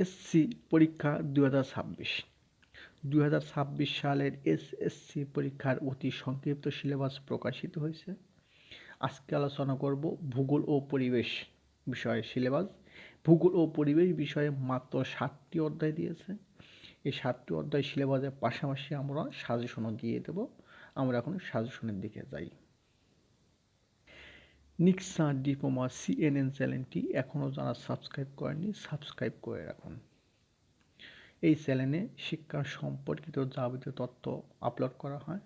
SSC পরীক্ষা দু হাজার ছাব্বিশ। দু হাজার ছাব্বিশ সালের এসএসসি পরীক্ষার অতি সংক্ষিপ্ত সিলেবাস প্রকাশিত হয়েছে। আজকে আলোচনা করব ভূগোল ও পরিবেশ বিষয়ে সিলেবাস। ভূগোল ও পরিবেশ বিষয়ে মাত্র সাতটি অধ্যায় দিয়েছে। এই সাতটি অধ্যায় সিলেবাসের পাশাপাশি আমরা সাজেশনও দিয়ে দেব। আমরা এখন সাজেশনের দিকে যাই। নিক্সা ডিপ্লোমা সিএনএন চ্যানেলটি এখনও যারা সাবস্ক্রাইব করেনি সাবস্ক্রাইব করে রাখুন। এই চ্যানেলে শিক্ষা সম্পর্কিত যাবতীয় তথ্য আপলোড করা হয়।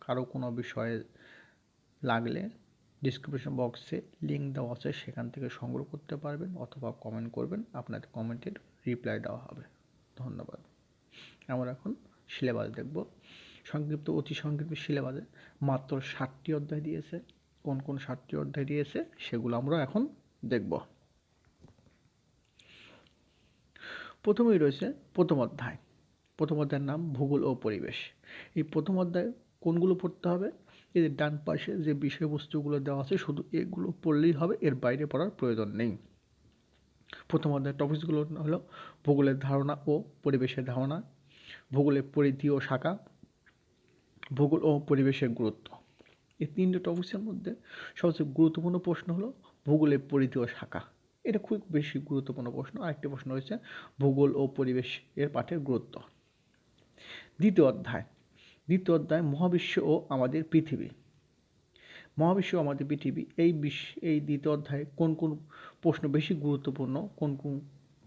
কারও কোনো বিষয়ে লাগলে ডিসক্রিপশন বক্সে লিঙ্ক দেওয়া আছে, সেখান থেকে সংগ্রহ করতে পারবেন অথবা কমেন্ট করবেন। আপনাদের কমেন্টের রিপ্লাই দেওয়া হবে। ধন্যবাদ। আমরা এখন সিলেবাস দেখব। সংক্ষিপ্ত, অতি সংক্ষিপ্ত সিলেবাসে মাত্র ষাটটি অধ্যায় দিয়েছে। কোন কোন সাতটি অধ্যায় দিয়েছে সেগুলো আমরা এখন দেখব। প্রথমেই রয়েছে প্রথম অধ্যায়। প্রথম অধ্যায়ের নাম ভূগোল ও পরিবেশ। এই প্রথম অধ্যায় কোনগুলো পড়তে হবে? যে ডান পাশে যে বিষয়বস্তুগুলো দেওয়া আছে শুধু এগুলো পড়লেই হবে, এর বাইরে পড়ার প্রয়োজন নেই। প্রথম অধ্যায়ের টপিকসগুলো হলো ভূগোলের ধারণা ও পরিবেশের ধারণা, ভূগোলের পরিধি ও শাখা, ভূগোল ও পরিবেশের গুরুত্ব। এই তিনটে টপিক্সের মধ্যে সবচেয়ে গুরুত্বপূর্ণ প্রশ্ন হলো ভূগোলের পরিধি ও শাখা। এটা খুব বেশি গুরুত্বপূর্ণ প্রশ্ন। আরেকটি প্রশ্ন হচ্ছে ভূগোল ও পরিবেশ এর পাঠের গুরুত্ব। দ্বিতীয় অধ্যায়। দ্বিতীয় অধ্যায়, মহাবিশ্ব ও আমাদের পৃথিবী। মহাবিশ্ব আমাদের পৃথিবী, এই বিশ্ব এই দ্বিতীয় অধ্যায়ে কোন কোন প্রশ্ন বেশি গুরুত্বপূর্ণ, কোন কোন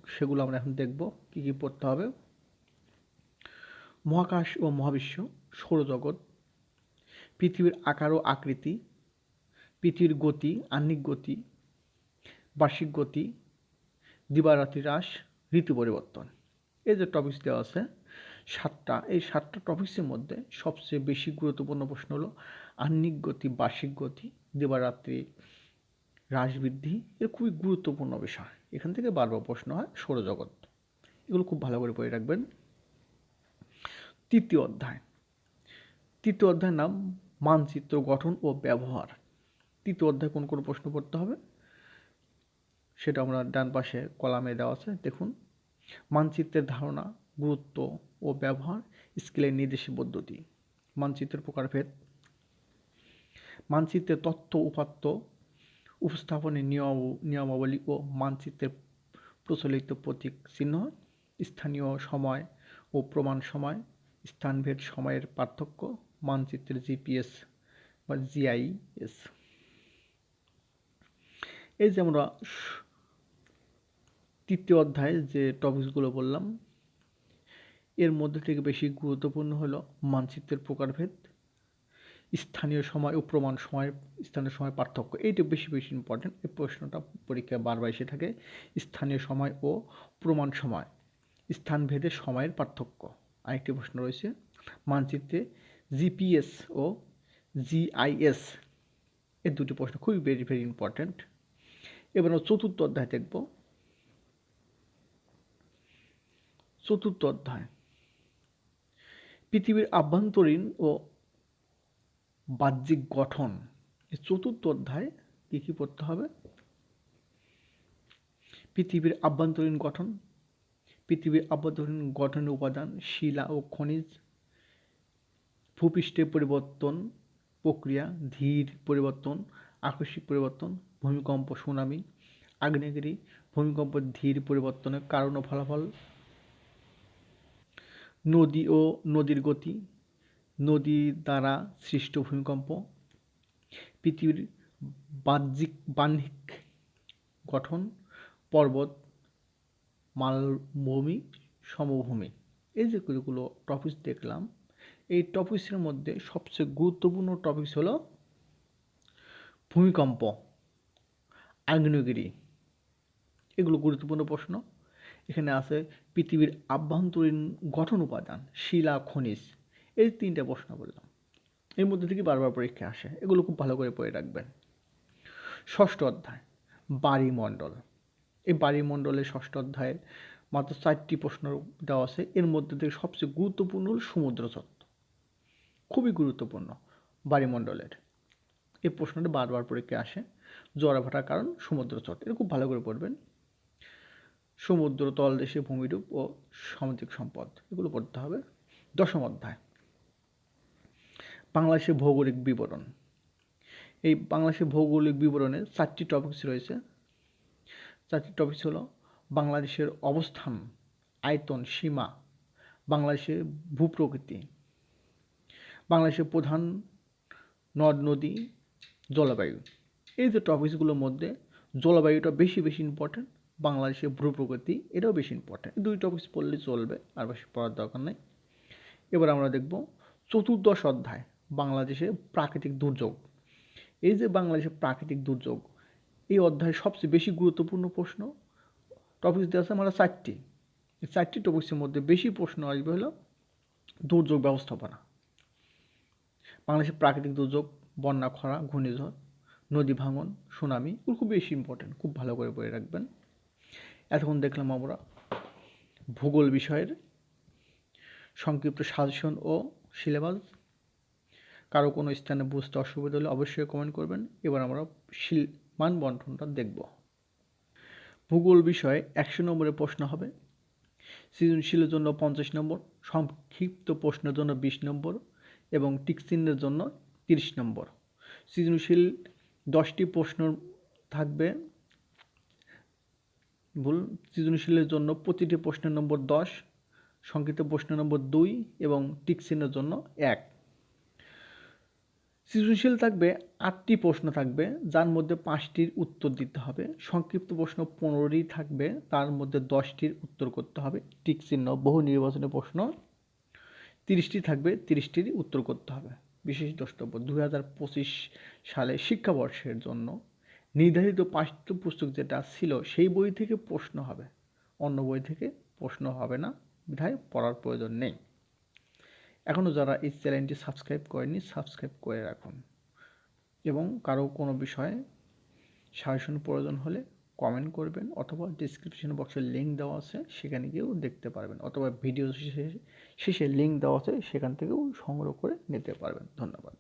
সেগুলো আমরা এখন দেখব, কী কী পড়তে হবে? মহাকাশ ও মহাবিশ্ব, সৌরজগৎ পৃথিবীর আকার ও আকৃতি, পৃথিবীর গতি, আহ্নিক গতি, বার্ষিক গতি দিবারাত্রি হ্রাস, ঋতু পরিবর্তন। এই যে টপিক্স দেওয়া আছে, সাতটা, এই সাতটা টপিক্সের মধ্যে সবচেয়ে বেশি গুরুত্বপূর্ণ প্রশ্ন হলো আহ্নিক গতি, বার্ষিক গতি, দিবারাত্রি হ্রাস বৃদ্ধি এর খুবই গুরুত্বপূর্ণ বিষয়। এখান থেকে বারবার প্রশ্ন হয় সৌরজগৎ। এগুলো খুব ভালো করে পড়ে রাখবেন। তৃতীয় অধ্যায়। তৃতীয় অধ্যায়ের নাম মানচিত্র গঠন ও ব্যবহার। তৃতীয় অধ্যায় কোন কোন প্রশ্ন পড়তে হবে? সেটা আমরা ডান পাশে কলামে দেওয়া আছে, দেখুন। মানচিত্রের ধারণা, গুরুত্ব ও ব্যবহার, স্কেলের নির্দেশী পদ্ধতি। মানচিত্রের প্রকারভেদ। মানচিত্রের তথ্য, উপাত্ত, উপস্থাপনের নিয়ম, নিয়মাবলী ও মানচিত্রের প্রচলিত প্রতীক চিহ্ন স্থানীয় সময় ও প্রমাণ সময়, স্থানভেদ সময়ের পার্থক্য মানচিত্রের জিপিএস বা জিআইএস। এই যে আমরা তৃতীয় অধ্যায়ে যে টপিকসগুলো বললাম, এর মধ্যে থেকে বেশি গুরুত্বপূর্ণ হলো মানচিত্রের প্রকারভেদ, স্থানীয় সময় ও প্রমাণ সময়, স্থানীয় সময় পার্থক্য। এইটা বেশি বেশি ইম্পর্টেন্ট এই প্রশ্নটা পরীক্ষায় বারবার এসে থাকে, স্থানীয় সময় ও প্রমাণ সময়, স্থানভেদে সময়ের পার্থক্য। আরেকটি প্রশ্ন রয়েছে, মানচিত্রে জিপিএস ও জিআইএস এর দুটি প্রশ্ন খুবই ভেরি ভেরি ইম্পর্ট্যান্ট এবার চতুর্থ অধ্যায় দেখব। চতুর্থ অধ্যায়। পৃথিবীর আভ্যন্তরীণ ও বাহ্যিক গঠন। এই চতুর্থ অধ্যায় কী কী পড়তে হবে? পৃথিবীর আভ্যন্তরীণ গঠন, পৃথিবীর আভ্যন্তরীণ গঠনের উপাদান শিলা ও খনিজ ভূপৃষ্ঠের পরিবর্তন প্রক্রিয়া, ধীর পরিবর্তন, আকস্মিক পরিবর্তন, ভূমিকম্প, সুনামি, আগ্নেয়গিরি, ভূমিকম্প, ধীর পরিবর্তনের কারণ ও ফলাফল, নদী ও নদীর গতি, নদী দ্বারা সৃষ্ট ভূমিকম্প, পৃথিবীর বাহ্যিক বাহ্যিক গঠন, পর্বত, মালভূমি, সমভূমি। এই যেগুলো টপিকস দেখলাম এই টপিক্সের মধ্যে সবচেয়ে গুরুত্বপূর্ণ টপিক্স হলো ভূমিকম্প, আগ্নেয়গিরি। এগুলো গুরুত্বপূর্ণ প্রশ্ন। এখানে আছে পৃথিবীর আভ্যন্তরীণ গঠন উপাদান, শিলা, খনিজ। এই তিনটে প্রশ্ন বললাম। এর মধ্যে থেকে বারবার পরীক্ষা আসে। এগুলো খুব ভালো করে পড়ে রাখবেন। ষষ্ঠ অধ্যায় বাড়িমণ্ডল এই বাড়িমণ্ডলের ষষ্ঠ অধ্যায়ে মাত্র চারটি প্রশ্ন দেওয়া আছে। এর মধ্যে থেকে সবচেয়ে গুরুত্বপূর্ণ হল সমুদ্র তত্ত্ব খুবই গুরুত্বপূর্ণ বাড়িমণ্ডলের এই প্রশ্নটা বারবার পরীক্ষায় আসে। জোয়ার ভাটার কারণ, সমুদ্র চট এটা খুব ভালো করে পড়বেন। সমুদ্র তলদেশে ভূমিরূপ ও সামুদ্রিক সম্পদ। এগুলো পড়তে হবে। দশম অধ্যায়। বাংলাদেশের ভৌগোলিক বিবরণ। এই বাংলাদেশের ভৌগোলিক বিবরণে চারটি টপিকস রয়েছে। চারটি টপিকস হলো, বাংলাদেশের অবস্থান, আয়তন, সীমা, বাংলাদেশের ভূপ্রকৃতি বাংলাদেশের প্রধান নদ, নদী, জলবায়ু। এই যে টপিকসগুলোর মধ্যে জলবায়ুটা বেশি বেশি ইম্পর্ট্যান্ট বাংলাদেশের ভূপ্রকৃতি এটাও বেশি ইম্পর্ট্যান্ট দুই টপিকস পড়লে চলবে, আর বেশি পড়ার দরকার নেই। এবার আমরা দেখব চতুর্দশ অধ্যায়, বাংলাদেশের প্রাকৃতিক দুর্যোগ। এই যে বাংলাদেশের প্রাকৃতিক দুর্যোগ, এই অধ্যায়ে সবচেয়ে বেশি গুরুত্বপূর্ণ প্রশ্ন। টপিকস দেওয়া আছে আমরা চারটি। চারটি টপিক্সের মধ্যে বেশি প্রশ্ন আসবে হলো দুর্যোগ ব্যবস্থাপনা। বাংলাদেশের প্রাকৃতিক দুর্যোগ, বন্যা, খরা, ঘূর্ণিঝড়, নদী ভাঙন, সুনামি, এগুলো খুব বেশি ইম্পর্টেন্ট খুব ভালো করে পড়ে রাখবেন। এতক্ষণ দেখলাম আমরা ভূগোল বিষয়ের সংক্ষিপ্ত সাজেশন ও সিলেবাস। কারও কোনো স্থানে বুঝতে অসুবিধা হলে অবশ্যই কমেন্ট করবেন। এবার আমরা শিল মান বন্টনটা দেখব। ভূগোল বিষয়ে একশো নম্বরের প্রশ্ন হবে। সৃজনশীলের জন্য পঞ্চাশ নম্বর, সংক্ষিপ্ত প্রশ্নের জন্য বিশ নম্বর। এবং টিকচিহ্নের জন্য তিরিশ নম্বর। সৃজনশীল দশটি প্রশ্ন থাকবে। ভুল। সৃজনশীলের জন্য প্রতিটি প্রশ্নের নম্বর দশ, সংক্ষিপ্ত প্রশ্ন নম্বর দুই এবং টিকচিহ্নের জন্য এক। সৃজনশীল থাকবে, আটটি প্রশ্ন থাকবে, যার মধ্যে পাঁচটির উত্তর দিতে হবে। সংক্ষিপ্ত প্রশ্ন পনেরোটি থাকবে, তার মধ্যে দশটির উত্তর করতে হবে। টিক চিহ্ন বহু নির্বাচনী প্রশ্ন তিরিশটি থাকবে, তিরিশটির উত্তর করতে হবে। বিশেষ দ্রষ্টব্য দু হাজার পঁচিশ সালে শিক্ষাবর্ষের জন্য নির্ধারিত পাঠ্যপুস্তক যেটা ছিল, সেই বই থেকে প্রশ্ন হবে। অন্য বই থেকে প্রশ্ন হবে না, বিধায় পড়ার প্রয়োজন নেই। এখনও যারা এই চ্যানেলটি সাবস্ক্রাইব করেনি সাবস্ক্রাইব করে রাখুন। এবং কারও কোনো বিষয়ে সাজেশন প্রয়োজন হলে কমেন্ট করবেন অথবা ডিসক্রিপশন বক্সে লিঙ্ক দেওয়া আছে, সেখানে গিয়েও দেখতে পারবেন। অথবা ভিডিও শেষে শেষে লিঙ্ক দেওয়া আছে, সেখান থেকেও সংগ্রহ করে নিতে পারবেন। ধন্যবাদ।